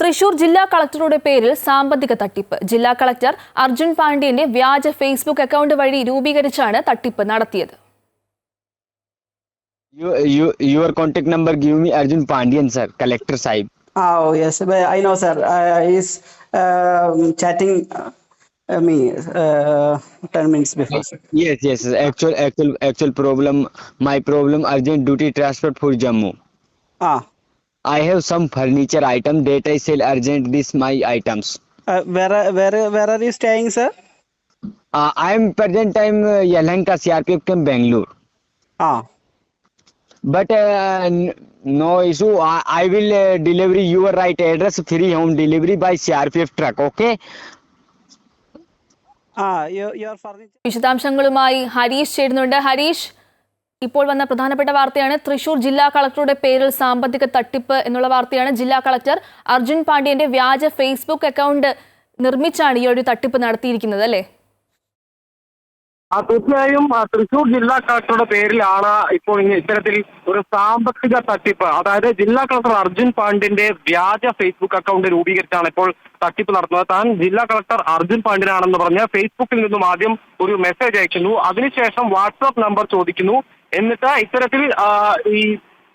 തൃശൂർ ജില്ലാ കളക്ടറുടെ പേരിൽ സാമ്പത്തിക തട്ടിപ്പ്. ജില്ലാ കളക്ടർ അർജുൻ പാണ്ഡ്യന്റെ വ്യാജ ഫേസ്ബുക്ക് അക്കൗണ്ട് വഴി രൂപീകരിച്ചാണ് തട്ടിപ്പ് നടത്തിയത്. Jammu I have some furniture item that I sell urgent. This my items. uh, where are- where where are you staying, sir? Uh, I am present time uh, Yelahanka CRPF camp Bangalore. Ah, But uh, n- no issue. I, I will uh, deliver your right address free home delivery by CRPF truck. Okay. ah, your your furniture. വിശദാംശങ്ങളുമായി ഹരീഷ് ചേരുന്നുണ്ട് ഹരീഷ് ഇപ്പോൾ വന്ന പ്രധാനപ്പെട്ട വാർത്തയാണ്. തൃശൂർ ജില്ലാ കളക്ടറുടെ പേരിൽ സാമ്പത്തിക തട്ടിപ്പ് എന്നുള്ള വാർത്തയാണ് ജില്ലാ കളക്ടർ അർജുൻ പാണ്ഡ്യന്റെ വ്യാജ ഫേസ്ബുക്ക് അക്കൗണ്ട് നിർമ്മിച്ചാണ് ഈ ഒരു തട്ടിപ്പ് നടത്തിയിരിക്കുന്നത് അല്ലേ? തീർച്ചയായും തൃശൂർ ജില്ലാ കളക്ടറുടെ പേരിലാണ് ഇപ്പോൾ ഇത്തരത്തിൽ ഒരു സാമ്പത്തിക തട്ടിപ്പ്. അതായത് ജില്ലാ കളക്ടർ അർജുൻ പാണ്ഡ്യന്റെ വ്യാജ ഫേസ്ബുക്ക് അക്കൗണ്ട് രൂപീകരിച്ചാണ് ഇപ്പോൾ തട്ടിപ്പ് നടത്തുന്നത്. താൻ ജില്ലാ കളക്ടർ അർജുൻ പാണ്ഡ്യനാണെന്ന് പറഞ്ഞ് ഫേസ്ബുക്കിൽ നിന്നും ആദ്യം ഒരു മെസ്സേജ് അയക്കുന്നു അതിനുശേഷം വാട്സാപ്പ് നമ്പർ ചോദിക്കുന്നു. എന്നിട്ട് ഇത്തരത്തിൽ ഈ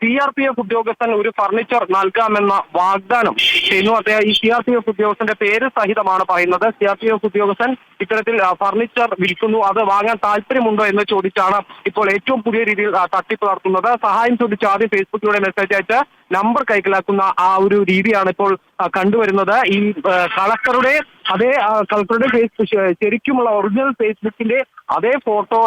സി ആർ പി എഫ് ഉദ്യോഗസ്ഥൻ ഒരു ഫർണിച്ചർ നൽകാമെന്ന വാഗ്ദാനം. ചെയ്യുന്നു അദ്ദേഹം ഈ സി ആർ പി എഫ് ഉദ്യോഗസ്ഥന്റെ പേര് സഹിതമാണ് പറയുന്നത്. സി ആർ പി എഫ് ഉദ്യോഗസ്ഥൻ ഇത്തരത്തിൽ ഫർണിച്ചർ വിൽക്കുന്നു. അത് വാങ്ങാൻ താല്പര്യമുണ്ടോ എന്ന് ചോദിച്ചാണ് ഇപ്പോൾ ഏറ്റവും പുതിയ രീതിയിൽ തട്ടിപ്പ് നടത്തുന്നത്. സഹായം ചോദിച്ച് ആദ്യം ഫേസ്ബുക്കിലൂടെ മെസ്സേജ് അയച്ച് നമ്പർ കൈക്കലാക്കുന്ന ആ ഒരു രീതിയാണ് ഇപ്പോൾ കണ്ടുവരുന്നത്. ഈ കളക്ടറുടെ അതേ കളക്ടറുടെ ഫേസ്ബുക്ക് ശരിക്കുമുള്ള ഒറിജിനൽ ഫേസ്ബുക്കിന്റെ അതേ ഫോട്ടോ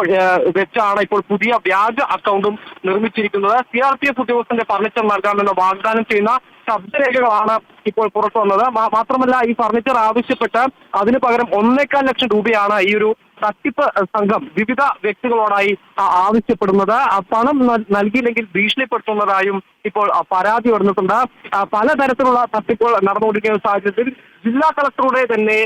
വെച്ചാണ് ഇപ്പോൾ പുതിയ വ്യാജ അക്കൗണ്ടും നിർമ്മിച്ചിരിക്കുന്നത്. സി ആർ പി എഫ് ഉദ്യോഗസ്ഥന്റെ ഫർണിച്ചർ നൽകാമെന്ന് വാഗ്ദാനം ചെയ്യുന്ന ശബ്ദരേഖകളാണ് ഇപ്പോൾ പുറത്തു വന്നത് മാത്രമല്ല ഈ ഫർണിച്ചർ ആവശ്യപ്പെട്ട് അതിന് പകരം ഒന്നേക്കാൽ ലക്ഷം രൂപയാണ് ഈ ഒരു തട്ടിപ്പ് സംഘം വിവിധ വ്യക്തികളോടായി ആവശ്യപ്പെടുന്നത്. പണം നൽകിയില്ലെങ്കിൽ ഭീഷണിപ്പെടുത്തുന്നതായും ഇപ്പോൾ പരാതി വന്നിട്ടുണ്ട്. പലതരത്തിലുള്ള തട്ടിപ്പുകൾ നടന്നുകൊണ്ടിരിക്കുന്ന സാഹചര്യത്തിൽ ജില്ലാ കളക്ടറുടെ തന്നെ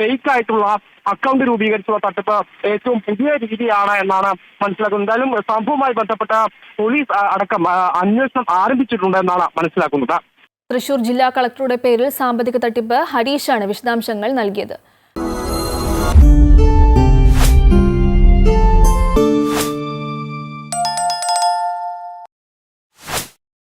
ഫേക്ക് ആയിട്ടുള്ള അക്കൗണ്ട് രൂപീകരിച്ചുള്ള തട്ടിപ്പ് ഏറ്റവും പുതിയ രീതിയാണ് എന്നാണ് മനസ്സിലാക്കുന്നത്. എന്തായാലും സംഭവവുമായി ബന്ധപ്പെട്ട പോലീസ് അടക്കം അന്വേഷണം ആരംഭിച്ചിട്ടുണ്ട് എന്നാണ് മനസ്സിലാക്കുന്നത്. തൃശൂർ ജില്ലാ കളക്ടറുടെ പേരിൽ സാമ്പത്തിക തട്ടിപ്പ് ഹരീഷാണ് വിശദാംശങ്ങൾ നൽകിയത്.